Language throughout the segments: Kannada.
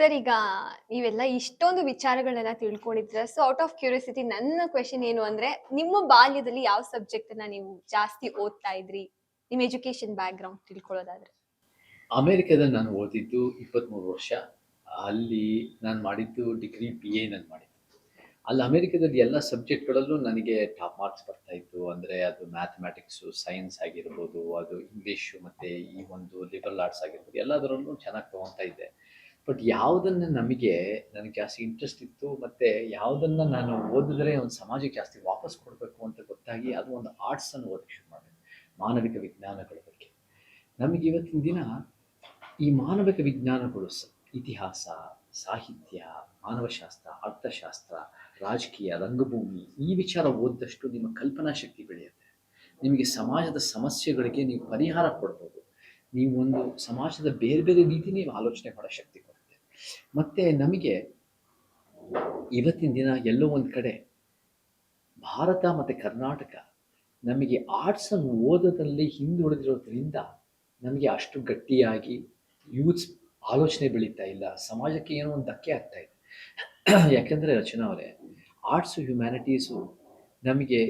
ಸರ್, ಈಗ ನೀವೆಲ್ಲ ಇಷ್ಟೊಂದು ವಿಚಾರಗಳನ್ನ ತಿಳ್ಕೊಂಡಿದ್ರ ಸೊ ಔಟ್ ಆಫ್ ಕ್ಯೂರಿಯಾಸಿಟಿ ನನ್ನ ಕ್ವೆಶನ್ ಏನು ಅಂದ್ರೆ, ನಿಮ್ಮ ಬಾಲ್ಯದಲ್ಲಿ ಯಾವ ಸಬ್ಜೆಕ್ಟ್ ಅನ್ನ ನೀವು ಜಾಸ್ತಿ ಓದ್ತಾ ಇದ್ರಿ? ನಿಮ್ಮ ಎಜುಕೇಶನ್ ಬ್ಯಾಕ್ ಗ್ರೌಂಡ್ ತಿಳ್ಕೊಳ್ಳೋದಾದ್ರೆ. ಅಮೇರಿಕಾದಲ್ಲಿ ನಾನು ಓದಿದ್ದು ಇಪ್ಪತ್ತ್ಮೂರು ವರ್ಷ. ಅಲ್ಲಿ ನಾನು ಮಾಡಿದ್ದು ಡಿಗ್ರಿ ಬಿ ಎ ನಾನು ಮಾಡಿದ್ದು. ಅಲ್ಲಿ ಅಮೇರಿಕಾದಲ್ಲಿ ಎಲ್ಲ ಸಬ್ಜೆಕ್ಟ್ಗಳಲ್ಲೂ ನನಗೆ ಟಾಪ್ ಮಾರ್ಕ್ಸ್ ಬರ್ತಾ ಇತ್ತು. ಅಂದರೆ ಅದು ಮ್ಯಾಥಮೆಟಿಕ್ಸು ಸೈನ್ಸ್ ಆಗಿರ್ಬೋದು, ಅದು ಇಂಗ್ಲೀಷು ಮತ್ತು ಈ ಒಂದು ಲಿಬರಲ್ ಆರ್ಟ್ಸ್ ಆಗಿರ್ಬೋದು, ಎಲ್ಲದರಲ್ಲೂ ಚೆನ್ನಾಗಿ ತೊಗೊತಾ ಇದ್ದೆ. ಬಟ್ ಯಾವುದನ್ನು ನಮಗೆ ನನಗೆ ಜಾಸ್ತಿ ಇಂಟ್ರೆಸ್ಟ್ ಇತ್ತು ಮತ್ತು ಯಾವುದನ್ನು ನಾನು ಓದಿದ್ರೆ ಒಂದು ಸಮಾಜಕ್ಕೆ ಜಾಸ್ತಿ ವಾಪಸ್ ಕೊಡಬೇಕು ಅಂತ ಗೊತ್ತಾಗಿ ಅದು ಒಂದು ಆರ್ಟ್ಸನ್ನು ಓದಕ್ಕೆ ಶುರು ಮಾಡಿದೆ. ಮಾನವಿಕ ವಿಜ್ಞಾನಗಳ ಬಗ್ಗೆ. ನಮಗೆ ಇವತ್ತಿನ ದಿನ ಈ ಮಾನವಿಕ ವಿಜ್ಞಾನಗಳು ಇತಿಹಾಸ, ಸಾಹಿತ್ಯ, ಮಾನವಶಾಸ್ತ್ರ, ಅರ್ಥಶಾಸ್ತ್ರ, ರಾಜಕೀಯ, ರಂಗಭೂಮಿ ಈ ವಿಚಾರ ಓದಿದಷ್ಟು ನಿಮ್ಮ ಕಲ್ಪನಾ ಶಕ್ತಿ ಬೆಳೆಯುತ್ತೆ. ನಿಮಗೆ ಸಮಾಜದ ಸಮಸ್ಯೆಗಳಿಗೆ ನೀವು ಪರಿಹಾರ ಕೊಡ್ಬೋದು. ನೀವು ಒಂದು ಸಮಾಜದ ಬೇರೆ ಬೇರೆ ರೀತಿ ನೀವು ಆಲೋಚನೆ ಮಾಡೋ ಶಕ್ತಿ ಮತ್ತೆ ನಮಗೆ ಇವತ್ತಿನ ದಿನ ಎಲ್ಲೋ ಒಂದು ಕಡೆ ಭಾರತ ಮತ್ತು ಕರ್ನಾಟಕ ನಮಗೆ ಆರ್ಟ್ಸನ್ನು ಓದೋದ್ರಲ್ಲಿ ಹಿಂದುಳಿದಿರೋದ್ರಿಂದ ನಮಗೆ ಅಷ್ಟು ಗಟ್ಟಿಯಾಗಿ ಯೂತ್ಸ್ ಆಲೋಚನೆ ಬೆಳೀತಾ ಇಲ್ಲ. ಸಮಾಜಕ್ಕೆ ಏನೋ ಒಂದು ಧಕ್ಕೆ ಆಗ್ತಾ ಇದೆ. ಯಾಕೆಂದರೆ ರಚನಾ ಅವರೇ ಆರ್ಟ್ಸು ಹ್ಯುಮ್ಯಾನಿಟೀಸು ನಮಗೆ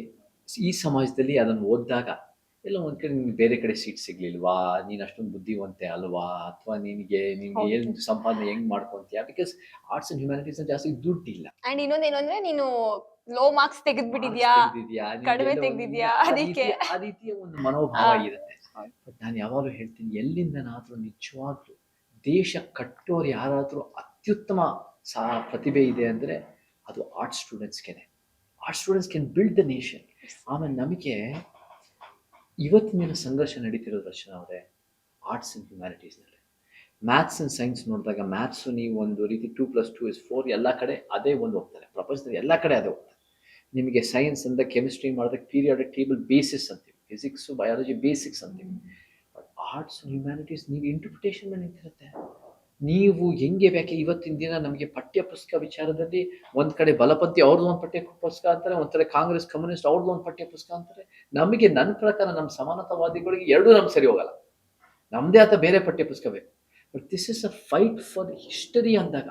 ಈ ಸಮಾಜದಲ್ಲಿ ಅದನ್ನು ಓದಿದಾಗ ಎಲ್ಲ ಒಂದ್ ಕಡೆ ನಿನ್ಗೆ ಬೇರೆ ಕಡೆ ಸೀಟ್ ಸಿಗ್ಲಿಲ್ವಾ? ನೀನ್ ಅಷ್ಟೊಂದು ಬುದ್ಧಿವಂತೆ ಅಲ್ವಾ? ಅಥವಾ ನಿನಗೆ ನಿನ್ಗೆ ಹೌದು. ಏನು ಸಂಪಾದನೆ ಹೆಂಗ್ ಮಾಡ್ಕೊಂತೀಯ? ಬಿಕಾಸ್ ಆರ್ಟ್ಸ್ ಅಂಡ್ ಹ್ಯುಮ್ಯಾನಿಟೀಸ್ ಜಾಸ್ತಿ ದುಡ್ಡಿಲ್ಲ. ಅಂಡ್ ಇನ್ನೊಂದೇನು ಅಂದ್ರೆ ನೀನು ಲೋ ಮಾರ್ಕ್ಸ್ ತೆಗೆದ್ಬಿಟ್ಟಿದ್ಯಾ? Marks ತೆಗ್ದಿದ್ಯಾ, ನಿನ್ಗೆ ಕಡಿಮೆ ತೆಗೆದಿದ್ಯಾ ಒಂದು- ತೆಗ್ದಿದ್ಯಾ, ಆ ಅದಕ್ಕೆ. ರೀತಿಯ- ಆ ರೀತಿಯ ಒಂದು ಮನೋಭಾವ. ಇರುತ್ತೆ. ಬಟ್ ನಾನು ಯಾವಾಗಲೂ ಹೇಳ್ತೀನಿ ಎಲ್ಲಿಂದನಾದ್ರೂ ನಿಜವಾಗ್ಲೂ ದೇಶ ಕಟ್ಟೋರು ಯಾರಾದ್ರೂ ಅತ್ಯುತ್ತಮ ಸಾ ಪ್ರತಿಭೆ ಇದೆ ಅಂದ್ರೆ ಅದು art ಸ್ಟೂಡೆಂಟ್ಸ್ಗೆನೆ art students can build the nation ಆಮೇಲೆ ನಮಗೆ ಇವತ್ತಿನ ಸಂಘರ್ಷ ನಡೀತಿರೋದು ರಚನಾ ಅವರೇ ಆರ್ಟ್ಸ್ ಅಂಡ್ ಹ್ಯುಮ್ಯಾನಿಟೀಸ್ನಲ್ಲಿ ಮ್ಯಾಥ್ಸ್ ಅಂಡ್ ಸೈನ್ಸ್ ನೋಡಿದಾಗ ಮ್ಯಾಥ್ಸು ನೀವು ಒಂದು ರೀತಿ two plus two is four ಎಲ್ಲ ಕಡೆ ಅದೇ ಒಂದು ಹೋಗ್ತಾರೆ. ಪ್ರಪಂಚದಲ್ಲಿ ಎಲ್ಲ ಕಡೆ ಅದೇ ಹೋಗ್ತಾರೆ. ನಿಮಗೆ ಸೈನ್ಸ್ ಅಂತ ಕೆಮಿಸ್ಟ್ರಿ ಮಾಡಿದಾಗ ಪೀರಿಯಾಡಿಕ್ ಟೇಬಲ್ ಬೇಸಿಸ್ ಅಂತೀವಿ. ಫಿಸಿಕ್ಸು ಬಯಾಲಜಿ ಬೇಸಿಕ್ಸ್ ಅಂತೀವಿ. ಬಟ್ ಆರ್ಟ್ಸ್ ಹ್ಯುಮ್ಯಾನಿಟೀಸ್ ನೀವು ಇಂಟರ್ಪ್ರಿಟೇಷನ್ ಮೇಲೆ ನಿಂತಿರುತ್ತೆ. ನೀವು ಹೆಂಗೆ ಬೇಕೆ ಇವತ್ತಿನ ದಿನ ನಮಗೆ ಪಠ್ಯ ಪುಸ್ತಕ ವಿಚಾರದಲ್ಲಿ ಒಂದು ಕಡೆ ಬಲಪಂಥಿ ಅವ್ರದ್ದು ಒಂದು ಪಠ್ಯ ಪುಸ್ತಕ ಅಂತಾರೆ, ಒಂದು ಕಡೆ ಕಾಂಗ್ರೆಸ್, ಕಮ್ಯುನಿಸ್ಟ್ ಅವ್ರದ್ದು ಒಂದು ಪಠ್ಯ ಪುಸ್ತಕ ಅಂತಾರೆ. ನಮಗೆ ನನ್ನ ಪ್ರಕಾರ ನಮ್ಮ ಸಮಾನತಾವಾದಿಗಳಿಗೆ ಎರಡೂ ನಮ್ಗೆ ಸರಿ ಹೋಗಲ್ಲ. ನಮ್ಮದೇ ಆತ ಬೇರೆ ಪಠ್ಯ ಪುಸ್ತಕ ಬೇಕು but this is a fight for history ಅಂದಾಗ.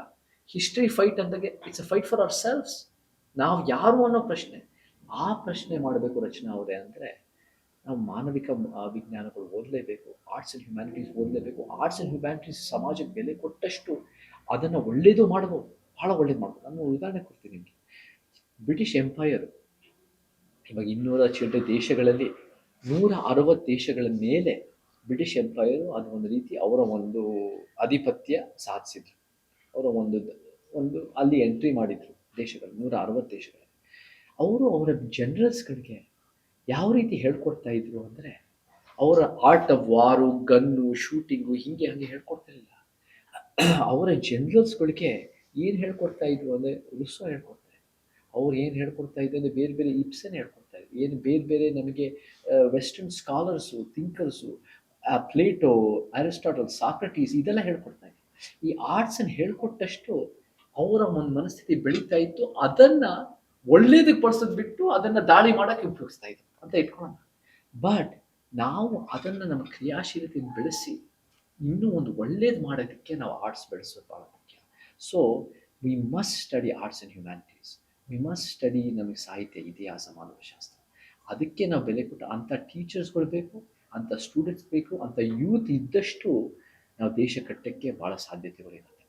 ಹಿಸ್ಟ್ರಿ ಫೈಟ್ ಅಂದಾಗ it's a fight for our selfs ನಾವು ಯಾರು ಅನ್ನೋ ಪ್ರಶ್ನೆ, ಆ ಪ್ರಶ್ನೆ ಮಾಡಬೇಕು ರಚನಾ ಅವರೇ ಅಂದರೆ ನಾವು ಮಾನವಿಕ ವಿಜ್ಞಾನಗಳು ಓದಲೇಬೇಕು ಆರ್ಟ್ಸ್ ಆ್ಯಂಡ್ ಹ್ಯುಮ್ಯಾನಿಟೀಸ್ ಓದಲೇಬೇಕು ಆರ್ಟ್ಸ್ ಆ್ಯಂಡ್ ಹ್ಯುಮ್ಯಾನಿಟೀಸ್ ಸಮಾಜಕ್ಕೆ ಬೆಲೆ ಕೊಟ್ಟಷ್ಟು ಅದನ್ನು ಒಳ್ಳೇದು ಮಾಡ್ಬೋದು ಭಾಳ ಒಳ್ಳೇದು ಮಾಡ್ಬೋದು ನಾನು ಉದಾಹರಣೆ ಕೊಡ್ತೀನಿ ನಿಮಗೆ. ಬ್ರಿಟಿಷ್ ಎಂಪೈರ್ ಇವಾಗ ಇನ್ನೂರ ಚಿಲ್ಲರೆ ದೇಶಗಳಲ್ಲಿ ನೂರ ಅರವತ್ತು ದೇಶಗಳ ಮೇಲೆ ಬ್ರಿಟಿಷ್ ಎಂಪೈರು ಅದು ಒಂದು ರೀತಿ ಅವರ ಒಂದು ಆಧಿಪತ್ಯ ಸಾಧಿಸಿದ್ರು. ಅವರ ಒಂದು ಒಂದು ಅಲ್ಲಿ ಎಂಟ್ರಿ ಮಾಡಿದ್ರು ದೇಶಗಳು ನೂರ ಅರವತ್ತು ದೇಶಗಳಲ್ಲಿ. ಅವರು ಅವರ ಜನರಲ್ಸ್ಗಳಿಗೆ ಯಾವ ರೀತಿ ಹೇಳ್ಕೊಡ್ತಾ ಇದ್ರು ಅಂದರೆ ಅವರ art of war, gun, shooting ಹೀಗೆ ಹಾಗೆ ಹೇಳ್ಕೊಡ್ತಿರಲಿಲ್ಲ ಅವರ ಜನರಲ್ಸ್ಗಳಿಗೆ ಏನು ಹೇಳ್ಕೊಡ್ತಾ ಇದ್ರು ಅಂದರೆ ರುಸ್ಸೋ ಹೇಳ್ಕೊಡ್ತಾರೆ. ಅವ್ರು ಏನು ಹೇಳ್ಕೊಡ್ತಾ ಇದ್ರು ಅಂದರೆ ಬೇರೆ ಬೇರೆ ಇಪ್ಸನ್ ಹೇಳ್ಕೊಡ್ತಾ ಇದ್ರು. ಏನು ಬೇರೆ ಬೇರೆ ನಮಗೆ western scholars thinkers Plato Aristotle Socrates ಇದೆಲ್ಲ ಹೇಳ್ಕೊಡ್ತಾ ಇದ್ರು. ಈ ಆರ್ಟ್ಸನ್ನು ಹೇಳ್ಕೊಟ್ಟಷ್ಟು ಅವರ ಒಂದು ಮನಸ್ಥಿತಿ ಬೆಳೀತಾ ಇತ್ತು. ಅದನ್ನ ಒಳ್ಳೇದಕ್ಕೆ ಬಳಸೋದು ಬಿಟ್ಟು ಅದನ್ನ ದಾಳಿ ಮಾಡಕ್ಕೆ ಉಪಯೋಗಿಸ್ತಾ ಇದ್ರು. ಅಂತ ಇಟ್ಕೊಳ್ಳೋಣ ಬಟ್ ನಾವು ಅದನ್ನು ನಮ್ಮ ಕ್ರಿಯಾಶೀಲತೆಯನ್ನು ಬೆಳೆಸಿ ಇನ್ನೂ ಒಂದು ಒಳ್ಳೇದು ಮಾಡೋದಕ್ಕೆ ನಾವು ಆರ್ಟ್ಸ್ ಬೆಳೆಸೋದು ಭಾಳ ಮುಖ್ಯ. So we must study arts and humanities we must study ನಮಗೆ ಸಾಹಿತ್ಯ, ಇತಿಹಾಸ, ಮಾನವಶಾಸ್ತ್ರ. ಅದಕ್ಕೆ ನಾವು ಬೆಲೆ ಕೊಟ್ಟು ಅಂಥ ಟೀಚರ್ಸ್ಗಳು ಬೇಕು, ಅಂಥ ಸ್ಟೂಡೆಂಟ್ಸ್ ಬೇಕು, ಅಂಥ ಯೂತ್ ಇದ್ದಷ್ಟು ನಾವು ದೇಶ ಕಟ್ಟಕ್ಕೆ ಭಾಳ ಸಾಧ್ಯತೆಗಳಿರುತ್ತೆ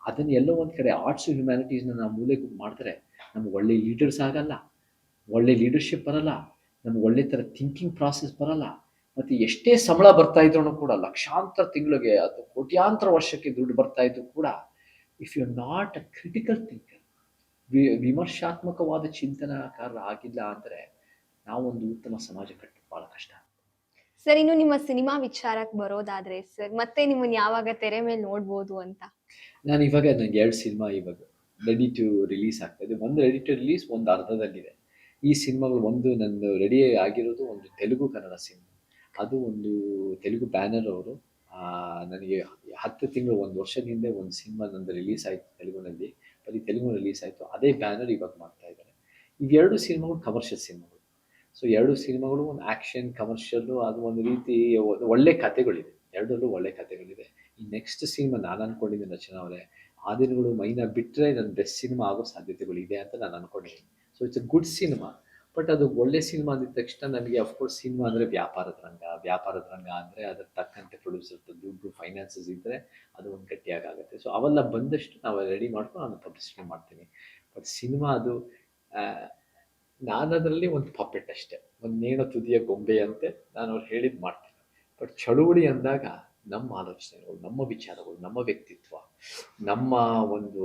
ಅದನ್ನು ಎಲ್ಲೋ ಒಂದು ಕಡೆ ಆರ್ಟ್ಸ್ ಹ್ಯುಮ್ಯಾನಿಟೀಸ್ನ ನಾವು ಮೂಲೆ ಮಾಡಿದ್ರೆ ನಮ್ಗೆ ಒಳ್ಳೆ ಲೀಡರ್ಸ್ ಆಗಲ್ಲ, ಒಳ್ಳೆ ಲೀಡರ್ಶಿಪ್ ಬರಲ್ಲ ನಮ್ಗೆ ಒಳ್ಳೆ ಥರ ಥಿಂಕಿಂಗ್ ಪ್ರಾಸೆಸ್ ಬರಲ್ಲ. ಮತ್ತು ಎಷ್ಟೇ ಸಂಬಳ ಬರ್ತಾ ಇದ್ರು ಕೂಡ ಲಕ್ಷಾಂತರ ತಿಂಗಳಿಗೆ ಅಥವಾ ಕೋಟ್ಯಾಂತರ ವರ್ಷಕ್ಕೆ ದುಡ್ಡು ಬರ್ತಾ ಇದ್ರು ಕೂಡ if you not a critical thinker we ವಿಮರ್ಶಾತ್ಮಕವಾದ ಚಿಂತನಕಾರ ಆಗಿಲ್ಲ ಅಂದರೆ ನಾವೊಂದು ಉತ್ತಮ ಸಮಾಜ ಕಟ್ಟು ಭಾಳ ಕಷ್ಟ. ಸರ್ ಇನ್ನು ನಿಮ್ಮ ಸಿನಿಮಾ ವಿಚಾರಕ್ಕೆ ಬರೋದಾದ್ರೆ ಸರ್ ಮತ್ತೆ ನಿಮ್ಮನ್ನ ಯಾವಾಗ ತೆರೆ ಮೇಲೆ ನೋಡ್ಬೋದು ಅಂತ? ನಾನು ಇವಾಗ ನನಗೆ ಎರಡು ಸಿನಿಮಾ ಇವಾಗ ರೆಡಿ ಟು ರಿಲೀಸ್ ಆಗ್ತಾ ಇದೆ. ಒಂದು ರೆಡಿ ಟು ರಿಲೀಸ್ ಒಂದು ಅರ್ಧದಲ್ಲಿದೆ. ಈ ಸಿನಿಮಾಗಳು ಒಂದು ನಂದು ರೆಡಿ ಆಗಿರೋದು ಒಂದು ತೆಲುಗು ಕನ್ನಡ ಸಿನಿಮಾ. ಅದು ಒಂದು ತೆಲುಗು ಬ್ಯಾನರ್ ಅವರು ನನಗೆ ಹತ್ತು ತಿಂಗಳು ಒಂದು ವರ್ಷದ ಹಿಂದೆ ಒಂದು ಸಿನಿಮಾ ನಂದು ರಿಲೀಸ್ ಆಯಿತು ತೆಲುಗುನಲ್ಲಿ. ಬರೀ ತೆಲುಗು ರಿಲೀಸ್ ಆಯಿತು. ಅದೇ ಬ್ಯಾನರ್ ಇವಾಗ ಮಾಡ್ತಾ ಇದ್ದಾರೆ. ಇವೆರಡು ಸಿನಿಮಾಗಳು ಕಮರ್ಷಿಯಲ್ ಸಿನಿಮಾಗಳು. ಸೊ ಎರಡು ಸಿನಿಮಾಗಳು ಒಂದು ಆ್ಯಕ್ಷನ್ ಕಮರ್ಷಿಯಲ್ಲು ಅದು ಒಂದು ರೀತಿ ಒಳ್ಳೆ ಕಥೆಗಳಿದೆ. ಎರಡರಲ್ಲೂ ಒಳ್ಳೆ ಕಥೆಗಳಿದೆ. ಈ ನೆಕ್ಸ್ಟ್ ಸಿನಿಮಾ ನಾನು ಅನ್ಕೊಂಡಿದ್ದೀನಿ ರಚನಾ ಅವರೇ. ಆ ದಿನಗಳು ಮೈನ ಬಿಟ್ಟರೆ ನನ್ನ ಬೆಸ್ಟ್ ಸಿನಿಮಾ ಆಗೋ ಸಾಧ್ಯತೆಗಳು ಇದೆ ಅಂತ ನಾನು ಅನ್ಕೊಂಡಿದ್ದೀನಿ. So it's a good cinema but ಅದು ಒಳ್ಳೆ ಸಿನಿಮಾ ಅಂದಿದ ತಕ್ಷಣ ನನಗೆ ಅಫ್ಕೋರ್ಸ್ ಸಿನಿಮಾ ಅಂದರೆ ವ್ಯಾಪಾರದ ರಂಗ. ವ್ಯಾಪಾರದ ರಂಗ ಅಂದರೆ ಅದರ ತಕ್ಕಂತೆ ಪ್ರೊಡ್ಯೂಸರ್ ದುಡ್ಡು ಫೈನಾನ್ಸಸ್ ಇದ್ದರೆ ಅದು ಒಂದು ಗಟ್ಟಿಯಾಗಿ ಆಗುತ್ತೆ ಸೊ ಅವೆಲ್ಲ ಬಂದಷ್ಟು ನಾವು ರೆಡಿ ಮಾಡ್ಕೊಂಡು ನಾನು ಪಬ್ಲಿಸಿಟಿ ಮಾಡ್ತೀನಿ. ಬಟ್ ಸಿನಿಮಾ ಅದು ನಾನದರಲ್ಲಿ ಒಂದು ಪಪೆಟ್ ಅಷ್ಟೇ. ಒಂದು ನೇಣು ತುದಿಯ ಗೊಂಬೆ ಅಂತೆ ನಾನು ಅವ್ರು ಹೇಳಿದ್ದು ಮಾಡ್ತೀನಿ. ಬಟ್ ಚಳುವಳಿ ಅಂದಾಗ ನಮ್ಮ ಆಲೋಚನೆಗಳು, ನಮ್ಮ ವಿಚಾರಗಳು, ನಮ್ಮ ವ್ಯಕ್ತಿತ್ವ, ನಮ್ಮ ಒಂದು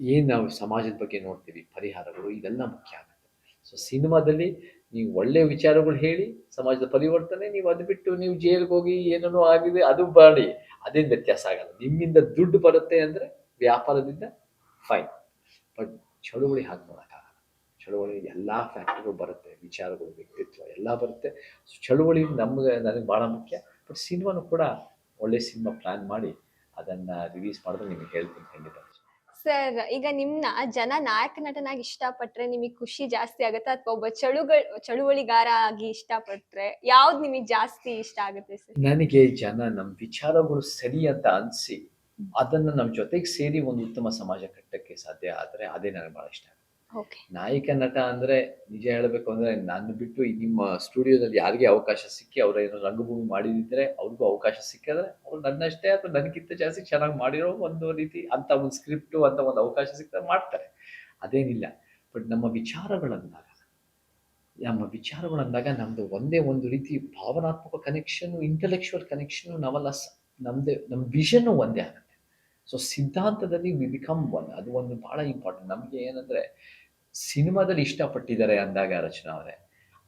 ಏನು ನಾವು ಸಮಾಜದ ಬಗ್ಗೆ ನೋಡ್ತೀವಿ ಪರಿಹಾರಗಳು ಇದೆಲ್ಲ ಮುಖ್ಯ ಆಗುತ್ತೆ. ಸೊ ಸಿನಿಮಾದಲ್ಲಿ ನೀವು ಒಳ್ಳೆಯ ವಿಚಾರಗಳು ಹೇಳಿ, ಸಮಾಜದ ಪರಿವರ್ತನೆ, ನೀವು ಅದು ಬಿಟ್ಟು ನೀವು ಜೈಲಿಗೆ ಹೋಗಿ ಏನೇನೋ ಆಗಿದೆ ಅದು ಮಾಡಿ. ಅದೇನು ವ್ಯತ್ಯಾಸ ಆಗಲ್ಲ. ನಿಮ್ಮಿಂದ ದುಡ್ಡು ಬರುತ್ತೆ ಅಂದರೆ ವ್ಯಾಪಾರದಿಂದ ಫೈನ್ ಬಟ್ ಚಳುವಳಿ ಹಾಗೆ ಮಾಡೋಕ್ಕಾಗಲ್ಲ ಚಳುವಳಿ ಎಲ್ಲ ಫ್ಯಾಕ್ಟ್ರಿಗಳು ಬರುತ್ತೆ. ವಿಚಾರಗಳು, ವ್ಯಕ್ತಿತ್ವ ಎಲ್ಲ ಬರುತ್ತೆ. ಸೊ ಚಳುವಳಿ ನಮಗೆ, ನನಗೆ ಭಾಳ ಮುಖ್ಯ. ಬಟ್ ಸಿನಿಮಾನು ಕೂಡ ಒಳ್ಳೆ ಸಿನಿಮಾ ಪ್ಲ್ಯಾನ್ ಮಾಡಿ ಅದನ್ನು ರಿಲೀಸ್ ಮಾಡಿದ್ರೆ ನಿಮಗೆ ಹೇಳ್ತೀನಿ ಖಂಡಿತ. ಸರ್ ಈಗ ನಿಮ್ನ ಜನ ನಾಯಕ ನಟನಾಗಿ ಇಷ್ಟಪಟ್ರೆ ನಿಮಗೆ ಖುಷಿ ಜಾಸ್ತಿ ಆಗುತ್ತೆ? ಅಥವಾ ಒಬ್ಬ ಚಳುಗಳ ಚಳುವಳಿಗಾರ ಆಗಿ ಇಷ್ಟಪಟ್ರೆ ಯಾವ್ದು ನಿಮಗೆ ಜಾಸ್ತಿ ಇಷ್ಟ ಆಗುತ್ತೆ ಸರ್? ನನಗೆ ಜನ ನಮ್ಮ ವಿಚಾರಗಳು ಸರಿ ಅಂತ ಅನಿಸಿ ಅದನ್ನು ನಮ್ಮ ಜೊತೆಗೆ ಸೇರಿ ಒಂದು ಉತ್ತಮ ಸಮಾಜ ಕಟ್ಟಕ್ಕೆ ಸಾಧ್ಯ ಆದರೆ ಅದೇ ನನಗೆ ಭಾಳ ಇಷ್ಟ ನಾಯಕ ನಟ ಅಂದ್ರೆ ನಿಜ ಹೇಳಬೇಕು ಅಂದ್ರೆ ನಾನು ಬಿಟ್ಟು ನಿಮ್ಮ ಸ್ಟುಡಿಯೋದಲ್ಲಿ ಯಾರಿಗೆ ಅವಕಾಶ ಸಿಕ್ಕಿ ಅವ್ರ ಏನೋ ರಂಗಭೂಮಿ ಮಾಡಿದಿದ್ರೆ ಅವ್ರಿಗೂ ಅವಕಾಶ ಸಿಕ್ಕಿದ್ರೆ ಅವ್ರು ನನ್ನಷ್ಟೇ ಅಥವಾ ನನಗಿಂತ ಜಾಸ್ತಿ ಚೆನ್ನಾಗಿ ಮಾಡಿರೋ ಒಂದು ರೀತಿ ಅಂತ ಒಂದು ಸ್ಕ್ರಿಪ್ಟು ಅಂತ ಒಂದು ಅವಕಾಶ ಸಿಕ್ಕಿದ್ರೆ ಮಾಡ್ತಾರೆ. ಅದೇನಿಲ್ಲ. ಬಟ್ ನಮ್ಮ ವಿಚಾರಗಳಂದಾಗ ನಮ್ಮ ವಿಚಾರಗಳಂದಾಗ ನಮ್ದು ಒಂದೇ ಒಂದು ರೀತಿ ಭಾವನಾತ್ಮಕ ಕನೆಕ್ಷನು ಇಂಟೆಲೆಕ್ಚುವಲ್ ಕನೆಕ್ಷನ್ ನಾವೆಲ್ಲ ನಮ್ಮದೇ ನಮ್ಮ ವಿಷನ್ನು ಒಂದೇ ಆಗುತ್ತೆ. ಸೊ ಸಿದ್ಧಾಂತದಲ್ಲಿ ವಿ ಬಿಕಮ್ ಒನ್ ಅದು ಒಂದು ಭಾಳ ಇಂಪಾರ್ಟೆಂಟ್ ನಮಗೆ ಏನಂದರೆ ಸಿನಿಮಾದಲ್ಲಿ ಇಷ್ಟಪಟ್ಟಿದ್ದಾರೆ ಅಂದಾಗ ರಚನಾ ಅವರೇ,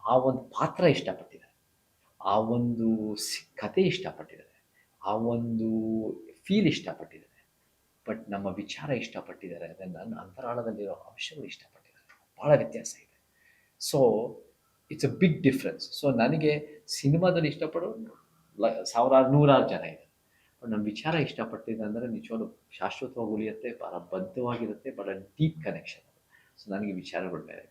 ಆ ಒಂದು ಪಾತ್ರ ಇಷ್ಟಪಟ್ಟಿದ್ದಾರೆ. ಆ ಒಂದು ಕತೆ ಇಷ್ಟಪಟ್ಟಿದ್ದಾರೆ. ಆ ಒಂದು ಫೀಲ್ ಇಷ್ಟಪಟ್ಟಿದ್ದಾರೆ. ಬಟ್ ನಮ್ಮ ವಿಚಾರ ಇಷ್ಟಪಟ್ಟಿದ್ದಾರೆ ಅಂದರೆ ನನ್ನ ಅಂತರಾಳದಲ್ಲಿರೋ ಅಂಶಗಳು ಇಷ್ಟಪಟ್ಟಿದ್ದಾರೆ. ಭಾಳ ವ್ಯತ್ಯಾಸ ಇದೆ. So it's a big difference so ನನಗೆ ಸಿನಿಮಾದಲ್ಲಿ ಇಷ್ಟಪಡೋ ಸಾವಿರಾರು, ನೂರಾರು ಜನ ಇದೆ. ನಮ್ಮ ವಿಚಾರ ಇಷ್ಟಪಟ್ಟಿದೆ ಅಂದರೆ ನಿಜವಾಗ್ಲೂ ಶಾಶ್ವತವಾಗಿ ಉಳಿಯುತ್ತೆ ಭಾಳ ಬದ್ಧವಾಗಿರುತ್ತೆ ಭಾಳ ಡೀಪ್ ಕನೆಕ್ಷನ್ ಸೊ ನನಗೆ ವಿಚಾರಗಳು ಮೇಲೆ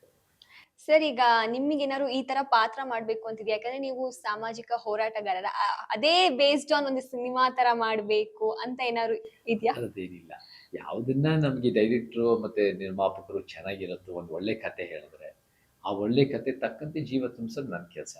ಸರ್ ಈಗ ನಿಮಗೇನಾದ್ರು ಈ ತರ ಪಾತ್ರ ಮಾಡ್ಬೇಕು ಅಂತಿದ್ಯಾ? ಯಾಕಂದ್ರೆ ನೀವು ಸಾಮಾಜಿಕ ಹೋರಾಟಗಾರರ ಅದೇ ಬೇಸ್ಡ್ ಆನ್ ಒಂದು ಸಿನಿಮಾ ತರ ಮಾಡ್ಬೇಕು ಅಂತ ಏನಾದ್ರು ಇದ್ಯಾ? ಅದೇನಿಲ್ಲ ಯಾವುದನ್ನ ನಮಗೆ ಡೈರೆಕ್ಟ್ರು ಮತ್ತೆ ನಿರ್ಮಾಪಕರು ಚೆನ್ನಾಗಿರುತ್ತೋ ಒಂದು ಒಳ್ಳೆ ಕತೆ ಹೇಳಿದ್ರೆ ಆ ಒಳ್ಳೆ ಕತೆ ತಕ್ಕಂತೆ ಜೀವ ತುಂಬಿಸೋದು ನನ್ನ ಕೆಲಸ.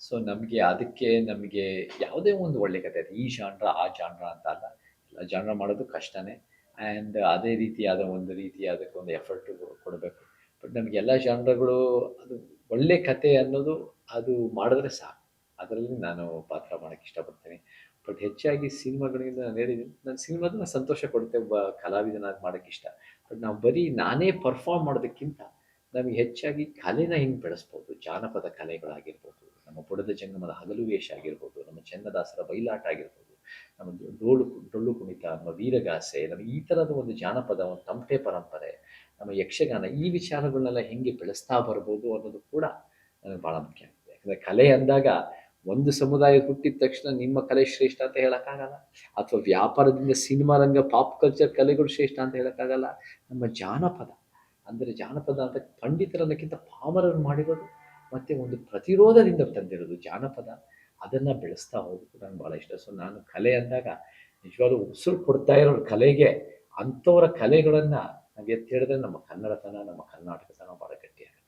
ಸೊ ನಮಗೆ ಅದಕ್ಕೆ ನಮಗೆ ಯಾವುದೇ ಒಂದು ಒಳ್ಳೆ ಕತೆ ಇದೆ ಈ ಜಾನ್ರ ಆ ಜಾನ್ರ ಅಂತ ಅಲ್ಲ. ಎಲ್ಲ ಜಾನ್ರ ಮಾಡೋದು ಕಷ್ಟನೇ. ಆ್ಯಂಡ್ ಅದೇ ರೀತಿಯಾದ ಒಂದು ರೀತಿಯಾದಕ್ಕೆ ಒಂದು ಎಫರ್ಟ್ ಕೊಡಬೇಕು. ಬಟ್ ನಮಗೆ ಎಲ್ಲ ಜನರುಗಳು ಅದು ಒಳ್ಳೆ ಕತೆ ಅನ್ನೋದು ಅದು ಮಾಡಿದ್ರೆ ಸಾಕು. ಅದರಲ್ಲಿ ನಾನು ಪಾತ್ರ ಮಾಡೋಕ್ಕೆ ಇಷ್ಟಪಡ್ತೀನಿ. ಬಟ್ ಹೆಚ್ಚಾಗಿ ಸಿನಿಮಾಗಳಿಂದ ನಾನು ಹೇಳಿದ್ದೀನಿ ನನ್ನ ಸಿನಿಮಾದ ಸಂತೋಷ ಕೊಡುತ್ತೆ ಒಬ್ಬ ಕಲಾವಿದನಾಗಿ ಮಾಡೋಕ್ಕೆ ಇಷ್ಟ. ಬಟ್ ನಾವು ಬರೀ ನಾನೇ ಪರ್ಫಾರ್ಮ್ ಮಾಡೋದಕ್ಕಿಂತ ನಮಗೆ ಹೆಚ್ಚಾಗಿ ಕಲೆನ ಹಿಂಗೆ ಬೆಳೆಸ್ಬೋದು. ಜಾನಪದ ಕಲೆಗಳಾಗಿರ್ಬೋದು, ನಮ್ಮ ಬುಡದ ಜಂಗಮದ ಹಗಲು ವೇಷ ಆಗಿರ್ಬೋದು, ನಮ್ಮ ಚನ್ನದಾಸರ ಬಯಲಾಟ ಆಗಿರ್ಬೋದು. ನಮ್ಮ ಡೋಳು ಡೊಳ್ಳು ಕುಣಿತ, ನಮ್ಮ ವೀರಗಾಸೆ ನಮಗೆ ಈ ಥರದ ಒಂದು ಜಾನಪದ, ಒಂದು ತಮಟೆ ಪರಂಪರೆ, ನಮ್ಮ ಯಕ್ಷಗಾನ, ಈ ವಿಚಾರಗಳನ್ನೆಲ್ಲ ಹೆಂಗೆ ಬೆಳೆಸ್ತಾ ಬರ್ಬೋದು ಅನ್ನೋದು ಕೂಡ ನನಗೆ ಭಾಳ ಮುಖ್ಯ ಆಗಿದೆ. ಯಾಕಂದರೆ ಕಲೆ ಅಂದಾಗ ಒಂದು ಸಮುದಾಯ ಹುಟ್ಟಿದ ತಕ್ಷಣ ನಿಮ್ಮ ಕಲೆ ಶ್ರೇಷ್ಠ ಅಂತ ಹೇಳೋಕ್ಕಾಗಲ್ಲ, ಅಥವಾ ವ್ಯಾಪಾರದಿಂದ ಸಿನಿಮಾ ರಂಗ, ಪಾಪ್ ಕಲ್ಚರ್ ಕಲೆಗಳು ಶ್ರೇಷ್ಠ ಅಂತ ಹೇಳೋಕ್ಕಾಗಲ್ಲ, ನಮ್ಮ ಜಾನಪದ, ಅಂದರೆ ಜಾನಪದ ಅಂತ ಪಂಡಿತರನ್ನಕ್ಕಿಂತ ಪಾಮರರು ಮಾಡಿರೋದು ಮತ್ತು ಒಂದು ಪ್ರತಿರೋಧದಿಂದ ತಂದಿರೋದು ಜಾನಪದ. ಅದನ್ನು ಬೆಳೆಸ್ತಾ ಹೋಗೋದು ನಂಗೆ ಭಾಳ ಇಷ್ಟ. ಸೊ ನಾನು ಕಲೆ ಅಂದಾಗ ನಿಜವಾಗ್ಲೂ ಉಸಿರು ಕೊಡ್ತಾ ಇರೋ ಕಲೆಗೆ ಅಂಥವರ ಕಲೆಗಳನ್ನು ನಾವು ಎತ್ತಿ ಹೇಳಿದ್ರೆ ನಮ್ಮ ಕನ್ನಡತನ ನಮ್ಮ ಕರ್ನಾಟಕತನ ಭಾಳ ಗಟ್ಟಿಯಾಗುತ್ತೆ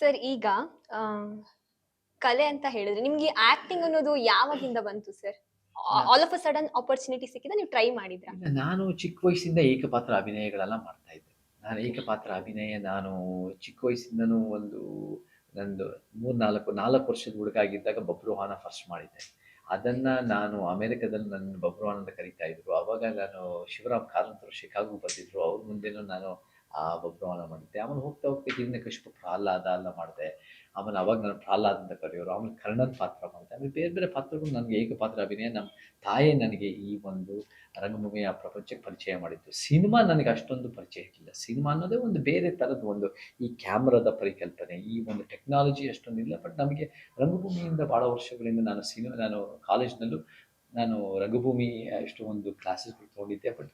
ಸರ್ ಈಗ ಕಲೆ ಅಂತ ಹೇಳಿದ್ರೆ ನಿಮ್ಗೆ ಆಕ್ಟಿಂಗ್ ಅನ್ನೋದು ಯಾವಾಗಿಂದ ಬಂತು sir? All of a sudden opportunity ಸಿಕ್ಕಿದ ನೀವು ಟ್ರೈ ಮಾಡಿದ್ರ? ನಾನು ಚಿಕ್ಕ ವಯಸ್ಸಿಂದ ಏಕಪಾತ್ರ ಅಭಿನಯಗಳೆಲ್ಲ ಮಾಡ್ತಾ ಇದ್ದೆ. ನಾನು ಏಕಪಾತ್ರ ಅಭಿನಯ ನಾನು ಚಿಕ್ಕ ವಯಸ್ಸಿಂದನೂ ಒಂದು ನಂದು ಮೂರು ನಾಲ್ಕು ವರ್ಷದ ಹುಡುಗ ಆಗಿದ್ದಾಗ ಬಬ್ರುವಾಹನ ಫಸ್ಟ್ ಮಾಡಿದ್ದೆ. ಅದನ್ನು ನಾನು ಅಮೇರಿಕಾದಲ್ಲಿ ನನ್ನ ಬಬ್ರುಹಾನ್ ಅಂತ ಕರಿತಾ ಇದ್ರು. ಅವಾಗ ನಾನು ಶಿವರಾಮ್ ಕಾರಂತರು, ಶಿಕಾಗೋ ಬಂದಿದ್ರು. ಅವ್ರ ಮುಂದೆನೂ ನಾನು ಆ ಬಬ್ರುವಾಹನ ಮಾಡಿದ್ದೆ. ಆಮೇಲೆ ಹೋಗ್ತಾ ಹೋಗ್ತಾ ಹಿರಣ್ಯಕಶಿಪು ಪ್ರಹ್ಲಾದ ಎಲ್ಲ ಮಾಡಿದೆ. ಆಮೇಲೆ ಅವಾಗ ನಾನು ಪ್ರಹ್ಲಾದ್ ಅಂತ ಕರೆಯೋರು, ಆಮೇಲೆ ಕರ್ಣನ ಪಾತ್ರ ಮಾಡಿದೆ. ಆಮೇಲೆ ಬೇರೆ ಬೇರೆ ಪಾತ್ರಗಳು ನನಗೆ ಏಕಪಾತ್ರ ಅಭಿನಯ. ನಮ್ಮ ತಾಯೇ ನನಗೆ ಈ ಒಂದು ರಂಗಭೂಮಿಯ ಪ್ರಪಂಚಕ್ಕೆ ಪರಿಚಯ ಮಾಡಿದ್ದು. ಸಿನಿಮಾ ನನಗೆ ಅಷ್ಟೊಂದು ಪರಿಚಯ ಇರಲಿಲ್ಲ. ಸಿನಿಮಾ ಅನ್ನೋದೇ ಒಂದು ಬೇರೆ ಥರದ ಒಂದು ಈ ಕ್ಯಾಮ್ರಾದ ಪರಿಕಲ್ಪನೆ, ಈ ಒಂದು ಟೆಕ್ನಾಲಜಿ ಅಷ್ಟೊಂದು ಇಲ್ಲ. ಬಟ್ ನಮಗೆ ರಂಗಭೂಮಿಯಿಂದ ಭಾಳ ವರ್ಷಗಳಿಂದ ನಾನು ಸಿನಿಮಾ, ನಾನು ಕಾಲೇಜ್ನಲ್ಲೂ ನಾನು ರಂಗಭೂಮಿ ಅಷ್ಟು ಒಂದು ಕ್ಲಾಸಸ್ಗಳು ತೊಗೊಂಡಿದ್ದೆ. ಬಟ್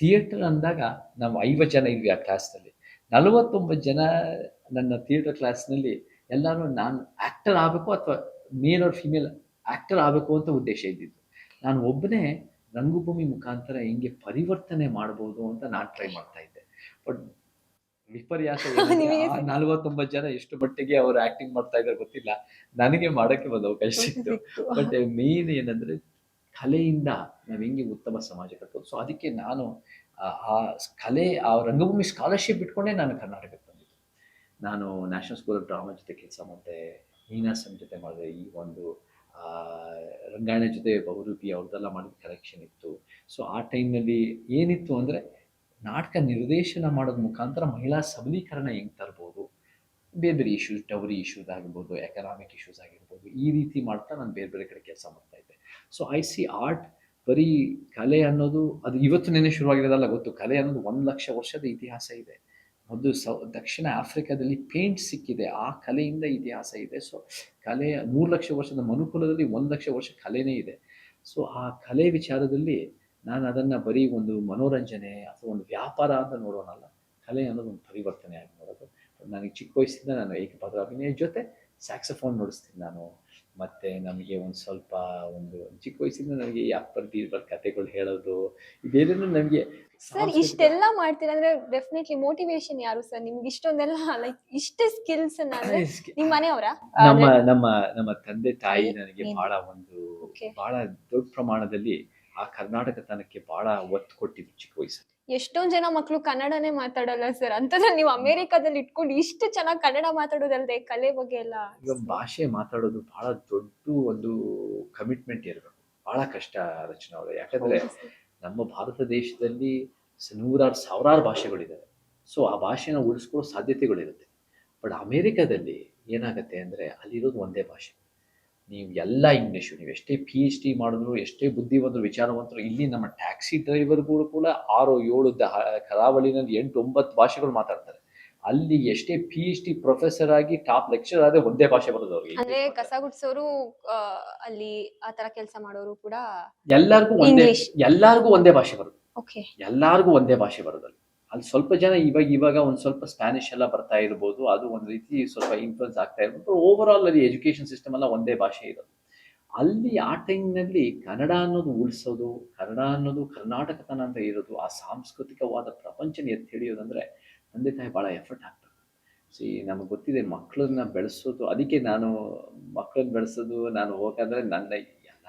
ಥಿಯೇಟರ್ ಅಂದಾಗ ನಾವು ಐವತ್ತು ಜನ ಇದ್ವಿ ಆ ಕ್ಲಾಸ್ನಲ್ಲಿ ನಲವತ್ತೊಂಬತ್ತು ಜನ ನನ್ನ ಥಿಯೇಟರ್ ಕ್ಲಾಸ್ನಲ್ಲಿ ಎಲ್ಲರೂ ನಾನು ಆ್ಯಕ್ಟರ್ ಆಗಬೇಕು ಅಥವಾ ಮೇಲ್ ಅವ್ರ ಫಿಮೇಲ್ ಆ್ಯಕ್ಟರ್ ಆಗಬೇಕು ಅಂತ ಉದ್ದೇಶ ಇದ್ದಿದ್ದು. ನಾನು ಒಬ್ಬನೇ ರಂಗಭೂಮಿ ಮುಖಾಂತರ ಹಿಂಗೆ ಪರಿವರ್ತನೆ ಮಾಡ್ಬೋದು ಅಂತ ನಾನು ಟ್ರೈ ಮಾಡ್ತಾ ಇದ್ದೆ. ಬಟ್ ವಿಪರ್ಯಾಸ ನಲವತ್ತೊಂಬತ್ತು ಜನ ಎಷ್ಟು ಮಟ್ಟಿಗೆ ಅವರು ಆಕ್ಟಿಂಗ್ ಮಾಡ್ತಾ ಇದ್ದಾರೆ ಗೊತ್ತಿಲ್ಲ. ನನಗೆ ಮಾಡೋಕ್ಕೆ ಒಂದು ಅವಕಾಶ ಸಿಕ್ತು. ಬಟ್ ಮೇನ್ ಏನಂದ್ರೆ ಕಲೆಯಿಂದ ನಾವು ಹೆಂಗೆ ಉತ್ತಮ ಸಮಾಜ ಕಟ್ಬೋದು. ಸೊ ಅದಕ್ಕೆ ನಾನು, ಆ- ಕಲೆ, ಆ ರಂಗಭೂಮಿ ಸ್ಕಾಲರ್ಶಿಪ್ ಇಟ್ಕೊಂಡೇ ನಾನು ಕರ್ನಾಟಕಕ್ಕೆ ಬಂದಿದ್ದು. ನಾನು ನ್ಯಾಷನಲ್ ಸ್ಕೂಲ್ ಆಫ್ ಡ್ರಾಮಾ ಜೊತೆ ಕೆಲಸ ಮಾಡಿದೆ ನೀನಾಸಂ ಜೊತೆ ಮಾಡಿದೆ, ಈ ಒಂದು ರಂಗಾಯಣ ಜೊತೆ ಬಹುರೂಪಿ ಅವ್ರದ್ದೆಲ್ಲ ಮಾಡಿದ ಕಲೆಕ್ಷನ್ ಇತ್ತು. ಸೊ ಆ ಟೈಮ್ನಲ್ಲಿ ಏನಿತ್ತು ಅಂದರೆ, ನಾಟಕ ನಿರ್ದೇಶನ ಮಾಡೋದ್ರ ಮುಖಾಂತರ ಮಹಿಳಾ ಸಬಲೀಕರಣ ಹೆಂಗೆ ತರ್ಬೋದು? ಬೇರೆ ಬೇರೆ ಇಶ್ಯೂಸ್ ಡೌರಿ ಇಶ್ಯೂಸ್ ಆಗಿರ್ಬೋದು ಎಕನಾಮಿಕ್ ಇಶ್ಯೂಸ್ ಆಗಿರ್ಬೋದು, ಈ ರೀತಿ ಮಾಡ್ತಾ ನಾನು ಬೇರೆ ಬೇರೆ ಕಡೆ ಕೆಲಸ ಮಾಡ್ತಾ ಇದ್ದೆ. ಸೊ ಐ ಸಿ ಆರ್ಟ್ ಬರೀ ಕಲೆ ಅನ್ನೋದು, ಅದು ಇವತ್ತು ನೆನೆ ಶುರುವಾಗಿರೋದಲ್ಲ ಗೊತ್ತು. ಕಲೆ ಅನ್ನೋದು ಒಂದು ಲಕ್ಷ ವರ್ಷದ ಇತಿಹಾಸ ಇದೆ. ಮೊದಲು ಸೌ, ದಕ್ಷಿಣ ಆಫ್ರಿಕಾದಲ್ಲಿ ಪೇಂಟ್ ಸಿಕ್ಕಿದೆ. ಆ ಕಲೆಯಿಂದ ಇತಿಹಾಸ ಇದೆ. ಸೊ ಕಲೆಯ ಮೂರು ಲಕ್ಷ ವರ್ಷದ ಮನುಕುಲದಲ್ಲಿ ಒಂದು ಲಕ್ಷ ವರ್ಷ ಕಲೆನೇ ಇದೆ. ಸೊ ಆ ಕಲೆ ವಿಚಾರದಲ್ಲಿ ನಾನು ಅದನ್ನು ಬರೀ ಒಂದು ಮನೋರಂಜನೆ ಅಥವಾ ಒಂದು ವ್ಯಾಪಾರ ಅಂತ ನೋಡೋಣಲ್ಲ ಕಲೆ ಅನ್ನೋದು ಒಂದು ಪರಿವರ್ತನೆ ಆಗಿ ನೋಡೋದು. ನನಗೆ ಚಿಕ್ಕ ವಯಸ್ಸಿಂದ ನಾನು ಏಕಪಾತ್ರ ಅಭಿನಯ ಜೊತೆ ಸ್ಯಾಕ್ಸಫೋನ್ ನುಡಿಸ್ತೀನಿ ನಾನು. ಮತ್ತೆ ನಮಗೆ ಒಂದು ಸ್ವಲ್ಪ ಒಂದು ಚಿಕ್ಕ ವಯಸ್ಸಿಂದ ನನಗೆ ಈ ಅಪ್ಪರ್ ಬೀರ್ಬಲ್ ಕತೆಗಳು ಹೇಳೋದು ಇದೇನೇನು ನಮಗೆ ಸರ್ ಇಷ್ಟೆಲ್ಲ ಮಾಡ್ತೀರ ಅಂದ್ರೆ ಡೆಫಿನೆಟ್ಲಿ ಮೋಟಿವೇಶನ್ ಯಾರು ಸರ್ ನಿಮ್ಗೆ ಇಷ್ಟೊಂದೆಲ್ಲ ಲೈಕ್ ಇಷ್ಟ ಸ್ಕಿಲ್ಸ್ ಅಂದ್ರೆ ನಿಮ್ ಮನೆಯವರ ನಮ್ಮ ನಮ್ಮ ನಮ್ಮ ತಂದೆ ತಾಯಿ ನನಗೆ? ಬಹಳ ಒಂದು. ಬಹಳ ದೊಡ್ಡ ಪ್ರಮಾಣದಲ್ಲಿ ಆ ಕರ್ನಾಟಕತನಕ್ಕೆ ಬಹಳ ಒತ್ತು ಕೊಟ್ಟಿದ್ರು ಚಿಕ್ಕ ವಯಸ್ಸಲ್ಲಿ ಎಷ್ಟೊಂದ್ ಜನ ಮಕ್ಳು ಕನ್ನಡನೇ ಮಾತಾಡಲ್ಲ ಸರ್? ಅಂತಂದ್ರೆ ನೀವು ಅಮೆರಿಕಾದಲ್ಲಿ ಇಟ್ಕೊಂಡು ಇಷ್ಟು ಚೆನ್ನಾಗಿ ಕನ್ನಡ ಮಾತಾಡೋದಲ್ದೆ ಕಲೆ ಬಗ್ಗೆ ಎಲ್ಲ? ಈಗ ಭಾಷೆ ಮಾತಾಡೋದು ಬಹಳ ದೊಡ್ಡ ಒಂದು ಕಮಿಟ್ಮೆಂಟ್ ಇರಬೇಕು. ಬಹಳ ಕಷ್ಟ ರಚನಾ ಅವರು. ಯಾಕಂದ್ರೆ ನಮ್ಮ ಭಾರತ ದೇಶದಲ್ಲಿ ನೂರಾರು ಸಾವಿರಾರು ಭಾಷೆಗಳಿದ್ದಾವೆ ಸೊ ಆ ಭಾಷೆನ ಉಳಿಸ್ಕೊಳ್ಳೋ ಸಾಧ್ಯತೆಗಳಿರುತ್ತೆ. ಬಟ್ ಅಮೇರಿಕಾದಲ್ಲಿ ಏನಾಗುತ್ತೆ ಅಂದರೆ ಅಲ್ಲಿರೋದು ಒಂದೇ ಭಾಷೆ. ನೀವು ಎಲ್ಲ ಇಂಗ್ಲೀಷು ನೀವು ಎಷ್ಟೇ ಪಿ ಎಚ್ ಡಿ ಮಾಡಿದ್ರು ಎಷ್ಟೇ ಬುದ್ಧಿವಂತರು ವಿಚಾರವಂತರು ಇಲ್ಲಿ ನಮ್ಮ ಟ್ಯಾಕ್ಸಿ ಡ್ರೈವರ್ಗಳು ಕೂಡ ಆರು ಏಳು ದ ಕರಾವಳಿನಲ್ಲಿ ಎಂಟು ಒಂಬತ್ತು ಭಾಷೆಗಳು ಮಾತಾಡ್ತಾರೆ. ಅಲ್ಲಿ ಎಷ್ಟೇ ಪಿ ಎಚ್ ಡಿ ಪ್ರೊಫೆಸರ್ ಆಗಿ ಟಾಪ್ ಲೆಕ್ಚರ್ ಆದ್ರೆ ಒಂದೇ ಭಾಷೆ ಬರೋದು ಅವ್ರಿಗೆ ಅಂದ್ರೆ ಕಸ ಗುಡ್ಸೋರು ಅಲ್ಲಿ ಆ ತರ ಕೆಲಸ ಮಾಡೋರು ಕೂಡ ಎಲ್ಲರಿಗೂ ಒಂದೇ. ಎಲ್ಲರಿಗೂ ಒಂದೇ ಭಾಷೆ ಬರುತ್ತೆ. ಓಕೆ ಎಲ್ಲಾರ್ಗೂ ಒಂದೇ ಭಾಷೆ ಬರೋದಲ್ಲಿ ಅಲ್ಲಿ ಸ್ವಲ್ಪ ಜನ ಇವಾಗ ಇವಾಗ ಒಂದು ಸ್ವಲ್ಪ ಸ್ಪ್ಯಾನಿಷ್ ಎಲ್ಲ ಬರ್ತಾ ಇರ್ಬೋದು. ಅದು ಒಂದು ರೀತಿ ಸ್ವಲ್ಪ ಇನ್ಫ್ಲುಯೆನ್ಸ್ ಆಗ್ತಾ ಇರ್ಬೋದು. ಓವರ್ ಆಲ್ ಅಲ್ಲಿ ಎಜುಕೇಷನ್ ಸಿಸ್ಟಮ್ ಎಲ್ಲ ಒಂದೇ ಭಾಷೆ ಇರೋದು. ಅಲ್ಲಿ ಆ ಟೈಮ್ನಲ್ಲಿ ಕನ್ನಡ ಅನ್ನೋದು ಉಳಿಸೋದು, ಕನ್ನಡ ಅನ್ನೋದು ಕರ್ನಾಟಕತನ ಅಂತ ಇರೋದು, ಆ ಸಾಂಸ್ಕೃತಿಕವಾದ ಪ್ರಪಂಚನ ಎತ್ತಿ ಹಿಡಿಯೋದಂದ್ರೆ ತಂದೆ ತಾಯಿ ಭಾಳ ಎಫರ್ಟ್ ಹಾಕ್ತಾರೆ ಸಿ ನಮಗೆ ಗೊತ್ತಿದೆ ಮಕ್ಕಳನ್ನ ಬೆಳೆಸೋದು, ಅದಕ್ಕೆ ನಾನು ಮಕ್ಕಳನ್ನ ಬೆಳೆಸೋದು, ನಾನು ಹೋಗಾದ್ರೆ ನನ್ನ ಎಲ್ಲ,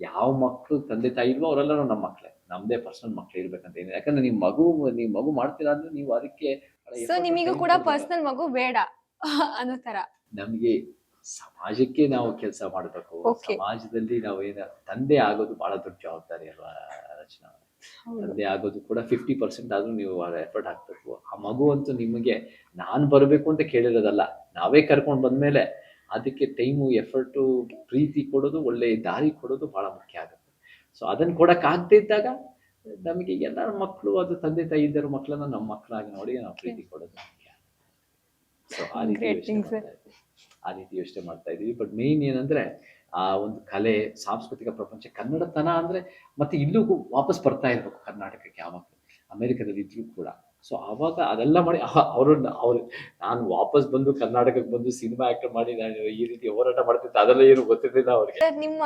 ಯಾವ ಮಕ್ಕಳು ತಂದೆ ತಾಯಿ ಇಲ್ವೋ ಅವರೆಲ್ಲರೂ ನಮ್ಮ ಮಕ್ಕಳೇ ನಮ್ಮದೇ ಪರ್ಸನಲ್ ಮಕ್ಳು ಇರ್ಬೇಕಂತ ಏನಿಲ್ಲ. ಯಾಕಂದ್ರೆ ನೀವು ಮಗು ನೀವು ಮಗು ಮಾಡ್ತೀರಾ ಅಂದ್ರೆ ನೀವು ಅದಕ್ಕೆ ಸೊ ನಿಮಗೂ ಕೂಡ. ಪರ್ಸನಲ್ ಮಗು ಬೇಡ ಅನ್ನೋ ತರ ನಮಗೆ ಸಮಾಜಕ್ಕೆ ನಾವು ಕೆಲಸ ಮಾಡಬೇಕು. ಸಮಾಜದಲ್ಲಿ ನಾವು ಏನ ತಂದೆ ಆಗೋದು ಬಹಳ ದೊಡ್ಡ ಜವಾಬ್ದಾರಿ ಅಲ್ವಾ ರಚನಾ? ತಂದೆ ಆಗೋದು ಕೂಡ ಫಿಫ್ಟಿ ಪರ್ಸೆಂಟ್ ಆದ್ರೂ ನೀವು ಎಫರ್ಟ್ ಹಾಕ್ಬೇಕು. ಆ ಮಗು ಅಂತೂ ನಿಮಗೆ ನಾನು ಬರಬೇಕು ಅಂತ ಕೇಳಿರೋದಲ್ಲ. ನಾವೇ ಕರ್ಕೊಂಡ್ ಬಂದ್ಮೇಲೆ ಅದಕ್ಕೆ ಟೈಮು ಎಫರ್ಟು ಪ್ರೀತಿ ಕೊಡೋದು ಒಳ್ಳೆ ದಾರಿ ಕೊಡೋದು ಬಹಳ ಮುಖ್ಯ ಆಗುತ್ತೆ. ಸೊ ಅದನ್ನು ಕೊಡೋಕ್ಕಾಗ್ತಿದ್ದಾಗ ನಮಗೆ ಎಲ್ಲ ಮಕ್ಕಳು ಅದು ತಂದೆ ತಾಯಿ ಇದ್ದರು ಮಕ್ಕಳನ್ನ ನಮ್ಮ ಮಕ್ಕಳಾಗಿ ನೋಡಿ ನಾವು ಪ್ರೀತಿ ಕೊಡೋದು ಮುಖ್ಯ ಸೊ ಆ ರೀತಿ ಯೋಚನೆ ಮಾಡ್ತಾ ಇದ್ದೀವಿ. ಆ ರೀತಿ ಯೋಚನೆ ಮಾಡ್ತಾ ಇದ್ದೀವಿ ಬಟ್ ಮೇನ್ ಏನಂದ್ರೆ ಆ ಒಂದು ಕಲೆ ಸಾಂಸ್ಕೃತಿಕ ಪ್ರಪಂಚ ಕನ್ನಡತನ ಅಂದ್ರೆ ಮತ್ತೆ ಇಲ್ಲೂ ವಾಪಸ್ ಬರ್ತಾ ಇರ್ಬೇಕು ಕರ್ನಾಟಕಕ್ಕೆ ಯಾವಾಗ. ಅಮೆರಿಕದಲ್ಲಿ ಇದ್ರು ಕೂಡ. ಸೊ ಅವಾಗ ಅದೆಲ್ಲ ಮಾಡಿ ಅವ್ರನ್ನ ಅವ್ರು ನಾನು ವಾಪಸ್ ಬಂದು ಕರ್ನಾಟಕಕ್ಕೆ ಬಂದು ಸಿನಿಮಾ ಆಕ್ಟರ್ ಮಾಡಿ ನಾನು ಈ ರೀತಿ ಹೋರಾಟ ಮಾಡ್ತಿದ್ದೆ ಅದೆಲ್ಲ ಏನು ಗೊತ್ತಿರಲಿಲ್ಲ ಅವ್ರಿಗೆ. ಸರ್ ನಿಮ್ಮ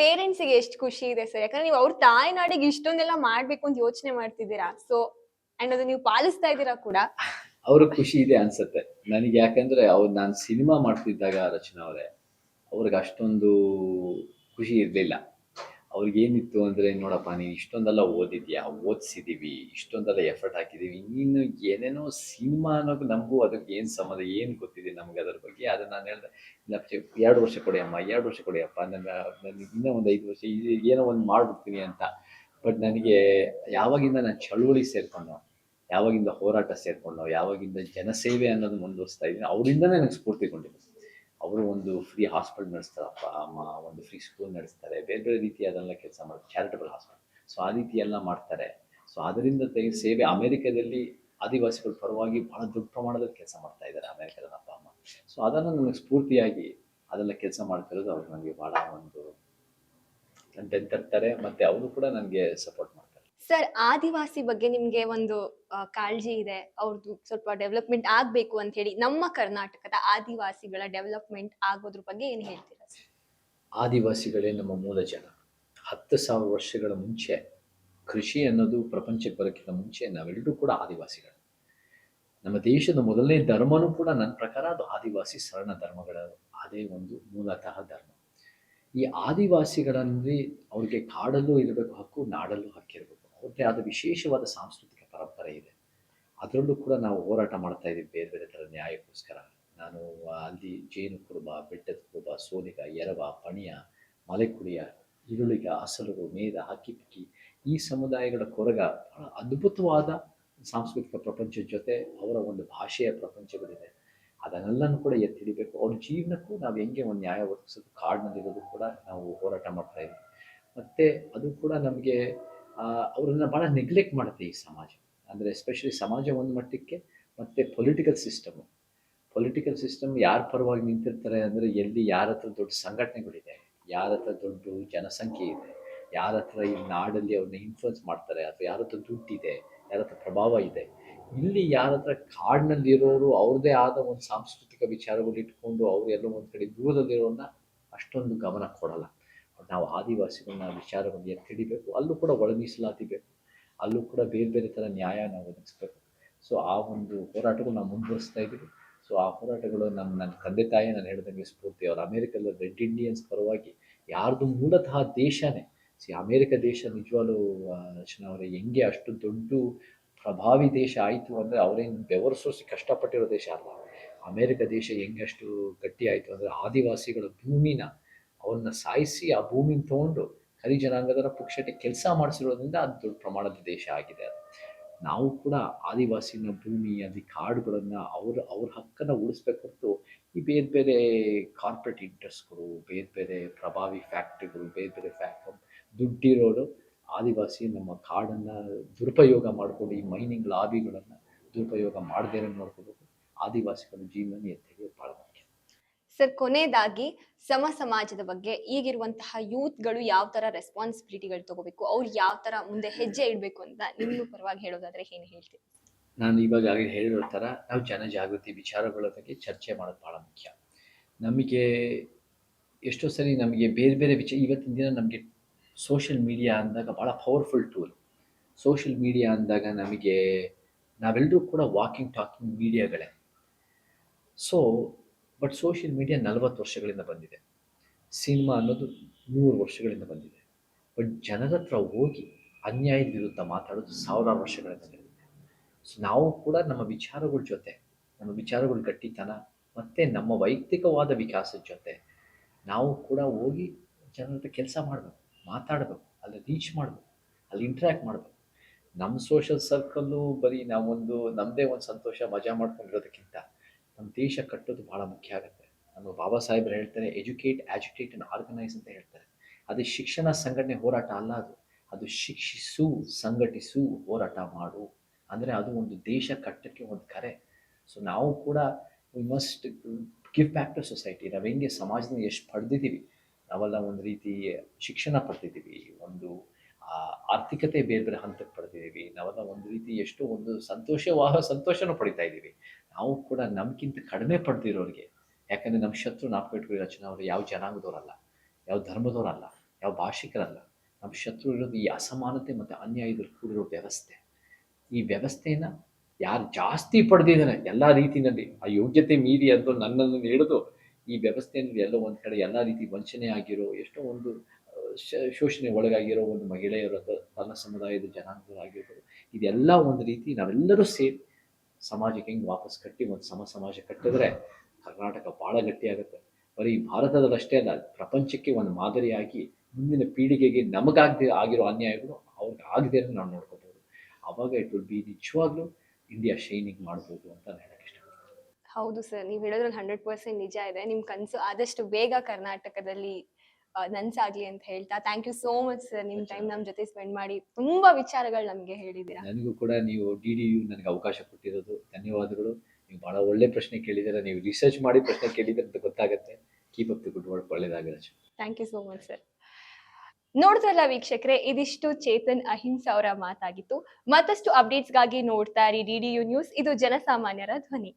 ಪೇರೆಂಟ್ಸ್ಗೆ ಎಷ್ಟು ಖುಷಿ ಇದೆ ಸರ್? ಯಾಕಂದ್ರೆ ನೀವು ಅವ್ರ ತಾಯ್ನಾಡಿಗೆ ಇಷ್ಟೊಂದೆಲ್ಲ ಮಾಡ್ಬೇಕು ಅಂತ ಯೋಚನೆ ಮಾಡ್ತಿದ್ದೀರಾ? ಸೊ ಅಂಡ್ ಅದು ನೀವು ಪಾಲಿಸ್ತಾ ಇದ್ದೀರಾ ಕೂಡ? ಅವ್ರ ಖುಷಿ ಇದೆ ಅನ್ಸುತ್ತೆ. ನನಗೆ ಯಾಕಂದ್ರೆ ಅವ್ರು ನಾನು ಸಿನಿಮಾ ಮಾಡ್ತಿದ್ದಾಗ ರಚನಾ ಅವರೇ, ಅವ್ರಿಗೆ ಅಷ್ಟೊಂದು ಖುಷಿ ಇರಲಿಲ್ಲ. ಅವ್ರಿಗೇನಿತ್ತು ಅಂದರೆ, ನೋಡಪ್ಪ, ನೀನು ಇಷ್ಟೊಂದೆಲ್ಲ ಓದಿದ್ಯಾ? ಓದಿಸಿದ್ದೀವಿ ಇಷ್ಟೊಂದೆಲ್ಲ ಎಫರ್ಟ್ ಹಾಕಿದ್ದೀವಿ ನೀನು ಏನೇನೋ ಸಿನಿಮಾ ಅನ್ನೋದು ನಮಗೂ ಅದಕ್ಕೆ ಏನು ಸಂಬಂಧ, ಏನು ಗೊತ್ತಿದೆ ನಮಗೆ ಅದ್ರ ಬಗ್ಗೆ ಅದು ನಾನು ಹೇಳ್ದೆ ಎರಡು ವರ್ಷ ಕೊಡಿ ಎರಡು ವರ್ಷ ಕೊಡಿ ಅಪ್ಪ. ನನ್ನ ನನಗೆ ಇನ್ನೂ ಒಂದು ಐದು ವರ್ಷ ಇದು ಏನೋ ಒಂದು ಮಾಡಿಬಿಡ್ತೀನಿ ಅಂತ. ಬಟ್ ನನಗೆ ಯಾವಾಗಿಂದ ನಾನು ಚಳುವಳಿ ಸೇರ್ಕೊಂಡು ಯಾವಾಗಿಂದ ಹೋರಾಟ ಸೇರ್ಕೊಂಡು ಯಾವಾಗಿಂದ ಜನಸೇವೆ ಅನ್ನೋದು ಮುಂದುವರಿಸ್ತಾ ಇದ್ದೀನಿ, ಅವರಿಂದನೇ ನನಗೆ ಸ್ಫೂರ್ತಿಗೊಂಡಿದೆ ಅವರು ಒಂದು ಫ್ರೀ ಹಾಸ್ಪಿಟಲ್ ನಡೆಸ್ತಾರೆ ಅಪ್ಪ ಅಮ್ಮ, ಒಂದು ಫ್ರೀ ಸ್ಕೂಲ್ ನಡೆಸ್ತಾರೆ, ಬೇರೆ ಬೇರೆ ರೀತಿಯಾದೆಲ್ಲ ಕೆಲಸ ಮಾಡ್ತಾರೆ ಚಾರಿಟಬಲ್ ಹಾಸ್ಪಿಟಲ್ ಸೊ ಆ ರೀತಿ ಎಲ್ಲ ಮಾಡ್ತಾರೆ. ಸೊ ಅದರಿಂದ ತೆಗೆದು ಸೇವೆ ಅಮೆರಿಕದಲ್ಲಿ ಆದಿವಾಸಿಗಳ ಪರವಾಗಿ ಬಹಳ ದೊಡ್ಡ ಪ್ರಮಾಣದಲ್ಲಿ ಕೆಲಸ ಮಾಡ್ತಾ ಇದ್ದಾರೆ, ಅಮೆರಿಕದ ಅಪ್ಪ, ಅಮ್ಮ. ಸೊ ಅದನ್ನು ನನಗೆ ಸ್ಫೂರ್ತಿಯಾಗಿ ಅದೆಲ್ಲ ಕೆಲಸ ಮಾಡ್ತಿರೋದು ಅವ್ರು ನನಗೆ ಬಹಳ ಒಂದು ಬೆಂತರ್ತಾರೆ, ಮತ್ತು ಅವರು ಕೂಡ ನನಗೆ ಸಪೋರ್ಟ್ ಸರ್, ಆದಿವಾಸಿ ಬಗ್ಗೆ ನಿಮ್ಗೆ ಒಂದು ಕಾಳಜಿ ಇದೆ ಅವ್ರದ್ದು ಸ್ವಲ್ಪ ಡೆವಲಪ್ಮೆಂಟ್ ಆಗ್ಬೇಕು ಅಂತ ಹೇಳಿ ನಮ್ಮ ಕರ್ನಾಟಕದ ಆದಿವಾಸಿಗಳ ಡೆವಲಪ್ಮೆಂಟ್ ಆಗೋದ್ರ ಬಗ್ಗೆ ಏನ್ ಹೇಳ್ತೀರಾ ಸರ್? ಆದಿವಾಸಿಗಳೇ ನಮ್ಮ ಮೂಲ ಜನ. ಹತ್ತು ಸಾವಿರ ವರ್ಷಗಳ ಮುಂಚೆ ಕೃಷಿ ಅನ್ನೋದು ಪ್ರಪಂಚಕ್ಕೆ ಬರೋಕ್ಕಿಂತ ಮುಂಚೆ ನಾವೆಲ್ಲರೂ ಕೂಡ ಆದಿವಾಸಿಗಳು. ನಮ್ಮ ದೇಶದ ಮೊದಲನೇ ಧರ್ಮನೂ ಕೂಡ ನನ್ನ ಪ್ರಕಾರ ಅದು ಆದಿವಾಸಿ ಸರಣ ಧರ್ಮಗಳ ಅದೇ ಒಂದು ಮೂಲತಃ ಧರ್ಮ. ಈ ಆದಿವಾಸಿಗಳಲ್ಲಿ ಅವ್ರಿಗೆ ಕಾಡಲ್ಲೂ ಇರಬೇಕು, ಹಕ್ಕು ನಾಡಲ್ಲೂ ಹಕ್ಕಿರಬೇಕು. ಅವ್ರದ್ದೇ ಆದ ವಿಶೇಷವಾದ ಸಾಂಸ್ಕೃತಿಕ ಪರಂಪರೆ ಇದೆ. ಅದರಲ್ಲೂ ಕೂಡ ನಾವು ಹೋರಾಟ ಮಾಡ್ತಾ ಇದ್ದೀವಿ ಬೇರೆ ಬೇರೆ ಥರ ನ್ಯಾಯಕ್ಕೋಸ್ಕರ. ನಾನು ಅಲ್ಲಿ ಜೇನು ಕುರುಬ, ಬೆಟ್ಟದ ಕುರುಬ ಸೋಲಿಗ ಎರವ, ಪಣಿಯ, ಮಲೆಕುಡಿಯ ಈರುಳಿಗ ಅಸಲರು ಮೇದ ಹಕ್ಕಿಪಿಕ್ಕಿ ಈ ಸಮುದಾಯಗಳ ಕೊರಗ ಬಹಳ ಅದ್ಭುತವಾದ ಸಾಂಸ್ಕೃತಿಕ ಪ್ರಪಂಚದ ಜೊತೆ ಅವರ ಒಂದು ಭಾಷೆಯ ಪ್ರಪಂಚಗಳಿದೆ. ಅದನ್ನೆಲ್ಲನೂ ಕೂಡ ಎತ್ತಿ ಹಿಡಿಬೇಕು ಅವ್ರ ಜೀವನಕ್ಕೂ ನಾವು ಹೆಂಗೆ ಒಂದು ನ್ಯಾಯ ಒದಗಿಸೋದು, ಕಾಡಿನಲ್ಲಿರೋದು ಕೂಡ ನಾವು ಹೋರಾಟ ಮಾಡ್ತಾ ಇದ್ವಿ ಮತ್ತು ಅದು ಕೂಡ ನಮಗೆ ಅವರನ್ನು ಭಾಳ ನೆಗ್ಲೆಕ್ಟ್ ಮಾಡುತ್ತೆ ಈ ಸಮಾಜ. ಅಂದರೆ ಎಸ್ಪೆಷಲಿ ಸಮಾಜ ಒಂದು ಮಟ್ಟಕ್ಕೆ ಮತ್ತು ಪೊಲಿಟಿಕಲ್ ಸಿಸ್ಟಮು ಪೊಲಿಟಿಕಲ್ ಸಿಸ್ಟಮ್ ಯಾರ ಪರವಾಗಿ ನಿಂತಿರ್ತಾರೆ ಅಂದರೆ ಎಲ್ಲಿ ಯಾರ ಹತ್ರ ದೊಡ್ಡ ಸಂಘಟನೆಗಳಿದೆ, ಯಾರ ಹತ್ರ ದೊಡ್ಡ ಜನಸಂಖ್ಯೆ ಇದೆ, ಯಾರ ಹತ್ರ ಈ ನಾಡಲ್ಲಿ ಅವ್ರನ್ನ ಇನ್ಫ್ಲುಯೆನ್ಸ್ ಮಾಡ್ತಾರೆ, ಅಥವಾ ಯಾರ ಹತ್ರ ದುಡ್ಡಿದೆ, ಯಾರ ಹತ್ರ ಪ್ರಭಾವ ಇದೆ. ಇಲ್ಲಿ ಯಾರ ಹತ್ರ ಕಾಡಿನಲ್ಲಿರೋರು ಅವ್ರದ್ದೇ ಆದ ಒಂದು ಸಾಂಸ್ಕೃತಿಕ ವಿಚಾರಗಳು ಇಟ್ಕೊಂಡು ಅವ್ರು ಎಲ್ಲೋ ಒಂದು ಕಡೆ ದೂರದಲ್ಲಿರೋನ್ನ ಅಷ್ಟೊಂದು ಗಮನ ಕೊಡಲ್ಲ. ನಾವು ಆದಿವಾಸಿಗಳನ್ನ ವಿಚಾರವನ್ನು ಎತ್ತಿ ಹಿಡಿಬೇಕು ಅಲ್ಲೂ ಕೂಡ ಒಳ ಮೀಸಲಾತಿ ಬೇಕು. ಅಲ್ಲೂ ಕೂಡ ಬೇರೆ ಬೇರೆ ಥರ ನ್ಯಾಯ ನಾವು ಒದಗಿಸ್ಬೇಕು. ಸೊ ಆ ಒಂದು ಹೋರಾಟಗಳು ನಾವು ಮುಂದುವರಿಸ್ತಾ ಇದ್ದೀವಿ. ಸೊ ಆ ಹೋರಾಟಗಳು ನಮ್ಮ, ನನ್ನ ತಂದೆ ತಾಯಿ ನಾನು ಹೇಳಿದಂಗೆ ಸ್ಫೂರ್ತಿ. ಅವ್ರು ಅಮೇರಿಕದ ರೆಡ್ ಇಂಡಿಯನ್ಸ್ ಪರವಾಗಿ ಯಾರ್ದು ಮೂಲತಃ ದೇಶನೇ. ಸಿ ಅಮೇರಿಕ ದೇಶ ನಿಜವಾಗ್ಲೂ ಅವರು, ಹೆಂಗೆ ಅಷ್ಟು ದೊಡ್ಡ ಪ್ರಭಾವಿ ದೇಶ ಆಯಿತು ಅಂದರೆ ಅವರೇನು ಬೆವರು ಸೋಸಿ ಕಷ್ಟಪಟ್ಟಿರೋ ದೇಶ ಅಲ್ಲ. ಅಮೇರಿಕ ದೇಶ ಹೆಂಗೆ ಅಷ್ಟು ಗಟ್ಟಿ ಆಯಿತು ಅಂದರೆ ಆದಿವಾಸಿಗಳ ಭೂಮಿನ ಅವ್ರನ್ನ ಸಾಯಿಸಿ ಆ ಭೂಮಿನ ತೊಗೊಂಡು ಕರಿ ಜನಾಂಗದರ ಪುಕ್ಷಟೆ ಕೆಲಸ ಮಾಡಿಸಿರೋದ್ರಿಂದ ಅದು ದೊಡ್ಡ ಪ್ರಮಾಣದ ದೇಶ ಆಗಿದೆ. ನಾವು ಕೂಡ ಆದಿವಾಸಿನ ಭೂಮಿ, ಅಲ್ಲಿ ಕಾಡುಗಳನ್ನು ಅವ್ರ ಅವ್ರ ಹಕ್ಕನ್ನು ಉಳಿಸ್ಬೇಕು ಹೊರತು ಈ ಬೇರೆ ಬೇರೆ ಕಾರ್ಪೊರೇಟ್ ಇಂಟ್ರೆಸ್ಟ್ಗಳು, ಬೇರೆ ಬೇರೆ ಪ್ರಭಾವಿ ಫ್ಯಾಕ್ಟ್ರಿಗಳು, ಬೇರೆ ಬೇರೆ ಫ್ಯಾಕ್ಟ್ ದುಡ್ಡಿರೋರು ಆದಿವಾಸಿ ನಮ್ಮ ಕಾಡನ್ನು ದುರುಪಯೋಗ ಮಾಡಿಕೊಂಡು ಈ ಮೈನಿಂಗ್ ಲಾಬಿಗಳನ್ನು ದುರುಪಯೋಗ ಮಾಡದೇ ನೋಡ್ಕೋಬೇಕು. ಆದಿವಾಸಿಗಳ ಜೀವನ ಎತ್ತಿಗೆ ಭಾಳ ಸರ್, ಕೊನೆಯದಾಗಿ ಸಮ ಸಮಾಜದ ಬಗ್ಗೆ ಈಗಿರುವಂತಹ ಯೂತ್ಗಳು ಯಾವ ತರ ರೆಸ್ಪಾನ್ಸಿಬಿಲಿಟಿಗಳು ತಗೋಬೇಕು, ಅವ್ರು ಯಾವ ತರ ಮುಂದೆ ಹೆಜ್ಜೆ ಇಡಬೇಕು ಅಂತ ನಿಮ್ಮ ಪರವಾಗಿ ಹೇಳೋದಾದ್ರೆ ಏನು ಹೇಳ್ತೀವಿ ನಾನು ಇವಾಗ ಹೇಳಿರೋ ಥರ ನಾವು ಜನಜಾಗೃತಿ, ವಿಚಾರಗಳ ಬಗ್ಗೆ ಚರ್ಚೆ ಮಾಡೋದು ಭಾಳ ಮುಖ್ಯ. ನಮಗೆ ಎಷ್ಟೋ ಸರಿ ನಮಗೆ ಬೇರೆ ಬೇರೆ ವಿಚಾರ ಇವತ್ತಿನ ದಿನ ನಮಗೆ ಸೋಷಿಯಲ್ ಮೀಡಿಯಾ ಅಂದಾಗ ಭಾಳ ಪವರ್ಫುಲ್ ಟೂಲ್ ಸೋಷಿಯಲ್ ಮೀಡಿಯಾ ಅಂದಾಗ ನಮಗೆ ನಾವೆಲ್ಲರೂ ಕೂಡ ವಾಕಿಂಗ್ ಟಾಕಿಂಗ್ ಮೀಡಿಯಾಗಳೇ ಸೊ ಬಟ್ ಸೋಷಿಯಲ್ ಮೀಡಿಯಾ ನಲವತ್ತು ವರ್ಷಗಳಿಂದ ಬಂದಿದೆ. ಸಿನಿಮಾ ಅನ್ನೋದು ನೂರು ವರ್ಷಗಳಿಂದ ಬಂದಿದೆ. ಬಟ್ ಜನರ ಹತ್ರ ಹೋಗಿ ಅನ್ಯಾಯದ ವಿರುದ್ಧ ಮಾತಾಡೋದು ಸಾವಿರಾರು ವರ್ಷಗಳಿಂದ ನಡೆದಿದೆ. ಸೊ ನಾವು ಕೂಡ ನಮ್ಮ ವಿಚಾರಗಳ ಜೊತೆ, ನಮ್ಮ ವಿಚಾರಗಳ ಗಟ್ಟಿತನ ಮತ್ತು ನಮ್ಮ ವೈಯಕ್ತಿಕವಾದ ವಿಕಾಸದ ಜೊತೆ ನಾವು ಕೂಡ ಹೋಗಿ ಜನರ ಹತ್ರ ಕೆಲಸ ಮಾಡಬೇಕು, ಮಾತಾಡಬೇಕು, ಅಲ್ಲಿ ರೀಚ್ ಮಾಡಬೇಕು, ಅಲ್ಲಿ ಇಂಟ್ರ್ಯಾಕ್ಟ್ ಮಾಡಬೇಕು. ನಮ್ಮ ಸೋಷಲ್ ಸರ್ಕಲ್ಲು ಬರೀ ನಾವೊಂದು ನಮ್ಮದೇ ಒಂದು ಸಂತೋಷ, ಮಜಾ ಮಾಡ್ಕೊಂಡಿರೋದಕ್ಕಿಂತ ನಮ್ಮ ದೇಶ ಕಟ್ಟೋದು ಭಾಳ ಮುಖ್ಯ ಆಗುತ್ತೆ. ನಮ್ಮ ಬಾಬಾ ಸಾಹೇಬ್ರು ಹೇಳ್ತಾರೆ ಎಜುಕೇಟ್ ಆಜುಕೇಟ್ ಆ್ಯಂಡ್ ಆರ್ಗನೈಸ್ ಅಂತ ಹೇಳ್ತಾರೆ. ಅದು ಶಿಕ್ಷಣ ಸಂಘಟನೆ ಹೋರಾಟ ಅಲ್ಲ ಅದು. ಅದು ಶಿಕ್ಷಿಸು, ಸಂಘಟಿಸು, ಹೋರಾಟ ಮಾಡು. ಅಂದರೆ ಅದು ಒಂದು ದೇಶ ಕಟ್ಟಕ್ಕೆ ಒಂದು ಕರೆ. ಸೊ ನಾವು ಕೂಡ we must give back to society ನಾವು ಹೆಂಗೆ ಸಮಾಜದಿಂದ ಎಷ್ಟು ಪಡೆದಿದ್ದೀವಿ, ನಾವೆಲ್ಲ ಒಂದು ರೀತಿ ಶಿಕ್ಷಣ ಪಡೆದಿದ್ದೀವಿ. ಒಂದು ಆರ್ಥಿಕತೆ ಬೇರೆ ಬೇರೆ ಹಂತಕ್ಕೆ ಪಡೆದಿದ್ದೀವಿ. ನಾವೆಲ್ಲ ಒಂದು ರೀತಿ ಎಷ್ಟೋ ಒಂದು ಸಂತೋಷವಾದ ಸಂತೋಷನೂ ಪಡಿತಾ ಇದ್ದೀವಿ. ನಾವು ಕೂಡ ನಮ್ಗಿಂತ ಕಡಿಮೆ ಪಡೆದಿರೋರಿಗೆ, ಯಾಕಂದರೆ ನಮ್ಮ ಶತ್ರು ರಚನಾ ಅವರು ಯಾವ ಜನಾಂಗದವರಲ್ಲ, ಯಾವ ಧರ್ಮದವರಲ್ಲ, ಯಾವ ಭಾಷಿಕರಲ್ಲ ನಮ್ಮ ಶತ್ರು ಇರೋದು ಈ ಅಸಮಾನತೆ ಮತ್ತು ಅನ್ಯಾಯದಲ್ಲಿ ಕೂಡಿರೋ ವ್ಯವಸ್ಥೆ. ಈ ವ್ಯವಸ್ಥೆಯನ್ನು ಯಾರು ಜಾಸ್ತಿ ಪಡೆದಿದ್ದಾರೆ ಎಲ್ಲ ರೀತಿಯಲ್ಲಿ, ಆ ಯೋಗ್ಯತೆ ಮೀರಿ ಅಂತ ನನ್ನನ್ನು ಹಿಡಿದು ಈ ವ್ಯವಸ್ಥೆಯಲ್ಲಿ ಎಲ್ಲೋ ಒಂದು ಕಡೆ ಎಲ್ಲ ರೀತಿ ವಂಚನೆ ಆಗಿರೋ, ಎಷ್ಟೋ ಒಂದು ಶೋಷಣೆ ಒಳಗಾಗಿರೋ ಒಂದು ಮಹಿಳೆಯರು ತನ್ನ ಸಮುದಾಯದ ಜನಾಂಗರಾಗಿರ್ಬೋದು ಇದೆಲ್ಲ ಒಂದು ರೀತಿ ನಾವೆಲ್ಲರೂ ಸೇರಿ ಸಮಾಜಕ್ಕೆ ಹೆಂಗೆ ವಾಪಸ್ ಕಟ್ಟಿ ಒಂದು ಸಮ ಸಮಾಜ ಕಟ್ಟಿದ್ರೆ ಕರ್ನಾಟಕ ಭಾಳ ಗಟ್ಟಿಯಾಗುತ್ತೆ. ಬರೀ ಭಾರತದಲ್ಲಷ್ಟೇ ಅಲ್ಲ, ಪ್ರಪಂಚಕ್ಕೆ ಒಂದು ಮಾದರಿಯಾಗಿ ಮುಂದಿನ ಪೀಳಿಗೆಗೆ ನಮಗಾಗದೆ ಆಗಿರೋ ಅನ್ಯಾಯಗಳು ಅವ್ರಿಗೆ ಆಗದೆ ನಾವು ನೋಡ್ಕೋಬೋದು. ಅವಾಗ ಇಟ್ ವಿಲ್ ಬಿ ನಿಜವಾಗ್ಲೂ ಇಂಡಿಯಾ ಶೈನಿಂಗ್ ಮಾಡ್ಬೋದು ಅಂತ ನಾನು ಹೇಳಕ್ಕೆ ಇಷ್ಟಪಡ್ತೀನಿ. ಹೌದು ಸರ್, ನೀವು ಹೇಳೋದ್ರಲ್ಲಿ ಹಂಡ್ರೆಡ್ ಪರ್ಸೆಂಟ್ ನಿಜ ಇದೆ. ನಿಮ್ಮ ಕನಸು ಆದಷ್ಟು ಬೇಗ ಕರ್ನಾಟಕದಲ್ಲಿ ನನ್ಸಾಗ್ಲಿ ಅಂತ ಹೇಳ್ತಾ thank you so much sir ನಿಮ್ ಟೈಮ್ ನಮ್ ಜೊತೆ ಸ್ಪೆಂಡ್ ಮಾಡಿ ತುಂಬಾ ವಿಚಾರಗಳು ನಮ್ಗೆ ಹೇಳಿದೀರಾ ನನಗೂ ಕೂಡ ನೀವು ಡಿ ಡಿ ಯು ನನಗೆ ಅವಕಾಶ ಕೊಟ್ಟಿರೋದು. ಧನ್ಯವಾದಗಳು. ನೀವು ಬಹಳ ಒಳ್ಳೆ ಪ್ರಶ್ನೆ ಕೇಳಿದಿರ ನೀವು ರಿಸರ್ಚ್ ಮಾಡಿ ಪ್ರಶ್ನೆ ಕೇಳಿದ್ದೀರ ಅಂತ ಗೊತ್ತಾಗುತ್ತೆ. Keep up the good work ಒಳ್ಳೇದಾಗಲ್ಲ thank you so much sir ನೋಡ್ತಾರಲ್ಲ ವೀಕ್ಷಕರೇ ಇದಿಷ್ಟು ಚೇತನ್ ಅಹಿಂಸ ಅವರ ಮಾತಾಗಿತ್ತು. ಮತ್ತಷ್ಟು ಅಪ್ಡೇಟ್ಸ್ಗಾಗಿ ನೋಡ್ತಾ ಇರಿ ಡಿ ಡಿ ಯು ನ್ಯೂಸ್ ಇದು ಜನಸಾಮಾನ್ಯರ ಧ್ವನಿ.